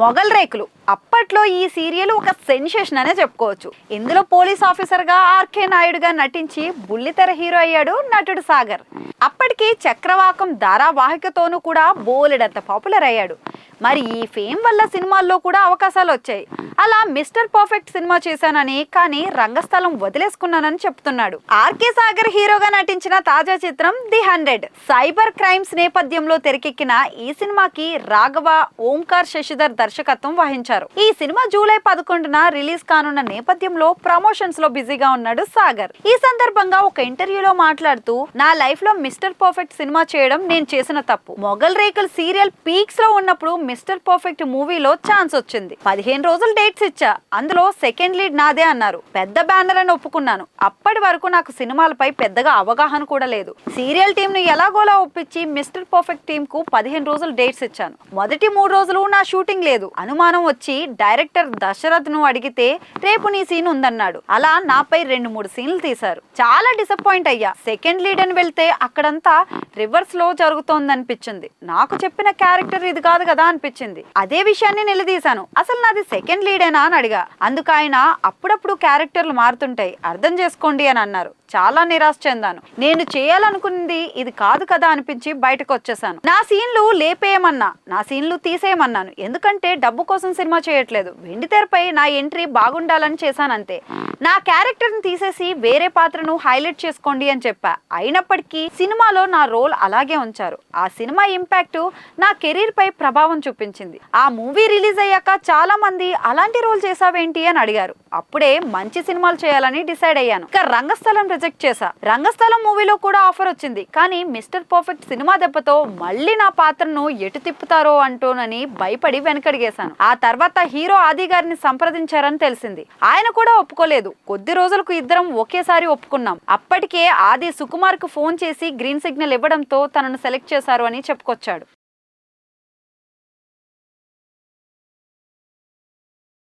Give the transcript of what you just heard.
మొగల్ రేకులు. అప్పట్లో ఈ సీరియల్ ఒక సెన్సేషన్ అనే చెప్పుకోవచ్చు. ఇందులో పోలీస్ ఆఫీసర్గా ఆర్కే నాయుడుగా నటించి బుల్లితెర హీరో అయ్యాడు నటుడు సాగర్. అప్పటికి చక్రవాకం ధారావాహికతోనూ కూడా బోలెడంత పాపులర్ అయ్యాడు. మరి ఈ ఫేమ్ వల్ల సినిమాల్లో కూడా అవకాశాలు వచ్చాయి. అలా మిస్టర్ పర్ఫెక్ట్ సినిమా చేశానని కానీ రంగస్థలం వదిలేసుకున్నానని చెప్తున్నాడు. ఆర్కే సాగర్ హీరోగా నటించిన తాజా చిత్రం ది హండ్రెడ్. సైబర్ క్రైమ్స్ నేపథ్యంలో తెరకెక్కిన ఈ సినిమాకి రాఘవ ఓంకార్ శశిధర్ దర్శకత్వం వహించారు. ఈ సినిమా జూలై పదకొండున రిలీజ్ కానున్న నేపథ్యంలో ప్రమోషన్స్లో బిజీగా ఉన్నాడు సాగర్. ఈ సందర్భంగా ఒక ఇంటర్వ్యూలో మాట్లాడుతూ నా లైఫ్లో మిస్టర్ పర్ఫెక్ట్ సినిమా చేయడం నేను చేసిన తప్పు. మొగల్ రేకుల్ సీరియల్ పీక్స్లో ఉన్నప్పుడు మిస్టర్ పర్ఫెక్ట్ మూవీలో ఛాన్స్ వచ్చింది. పదిహేను రోజులు డేట్స్ ఇచ్చా. అందులో సెకండ్ లీడ్ నాదే అన్నారు. పెద్ద బ్యానర్ అని ఒప్పుకున్నాను. అప్పటి వరకు నాకు సినిమాలపై పెద్దగా అవగాహన కూడా లేదు. సీరియల్ టీమ్ను ఎలాగోలా ఒప్పించి మిస్టర్ పర్ఫెక్ట్ టీమ్కు పదిహేను రోజులు డేట్స్ ఇచ్చాను. మొదటి మూడు రోజులు నా షూటింగ్ లేదు. అనుమానం వచ్చి డైరెక్టర్ దశరథ్ను అడిగితే రేపు నీ సీన్ ఉందన్నాడు. అలా నాపై రెండు మూడు సీన్లు తీశారు. చాలా డిసప్పాయింట్ అయ్యా. సెకండ్ లీడ్ అని వెళ్తే అక్కడంతా రివర్స్లో జరుగుతోందనిపించింది. నాకు చెప్పిన క్యారెక్టర్ ఇది కాదు కదా అనిపించింది. అదే విషయాన్ని నిలదీశాను. అసలు నాది సెకండ్ లీడేనా అని అడిగా. అందుకు ఆయన అప్పుడప్పుడు క్యారెక్టర్లు మారుతుంటాయి. అర్థం చేసుకోండి అని అన్నారు. చాలా నిరాశ చెందాను. నేను చేయాలనుకున్నది ఇది కాదు కదా అనిపించి బయటకు వచ్చేసాను. నా సీన్లు లేపేయమన్నా నా సీన్లు తీసేయమన్నాను. ఎందుకంటే డబ్బు కోసం సినిమా చేయట్లేదు. వెండి తెరపై నా ఎంట్రీ బాగుండాలని చేశానంతే. నా క్యారెక్టర్ని తీసేసి వేరే పాత్రను హైలైట్ చేసుకోండి అని చెప్పా. అయినప్పటికీ సినిమాలో నా రోల్ అలాగే ఉంచారు. ఆ సినిమా ఇంపాక్ట్ నా కెరీర్ పై ప్రభావం చూపించింది. ఆ మూవీ రిలీజ్ అయ్యాక చాలా మంది అలాంటి రోల్ చేసావేంటి? అని అడిగారు. అప్పుడే మంచి సినిమాలు చేయాలని డిసైడ్ అయ్యాను. ఇక రంగస్థలం ప్రాజెక్ట్ చేశా. రంగస్థలం మూవీలో కూడా ఆఫర్ వచ్చింది. కానీ మిస్టర్ పర్ఫెక్ట్ సినిమా దెబ్బతో మళ్ళీ నా పాత్రను ఎటు తిప్పుతారో అంటోనని భయపడి వెనకడిగేశాను. ఆ తర్వాత హీరో ఆది గారిని సంప్రదించారని తెలిసింది. ఆయన కూడా ఒప్పుకోలేదు. కొద్ది రోజులకు ఇద్దరం ఒకేసారి ఒప్పుకున్నాం. అప్పటికే ఆది సుకుమార్కు ఫోన్ చేసి గ్రీన్ సిగ్నల్ ఇవ్వడంతో తనను సెలెక్ట్ చేశారు అని చెప్పుకొచ్చాడు.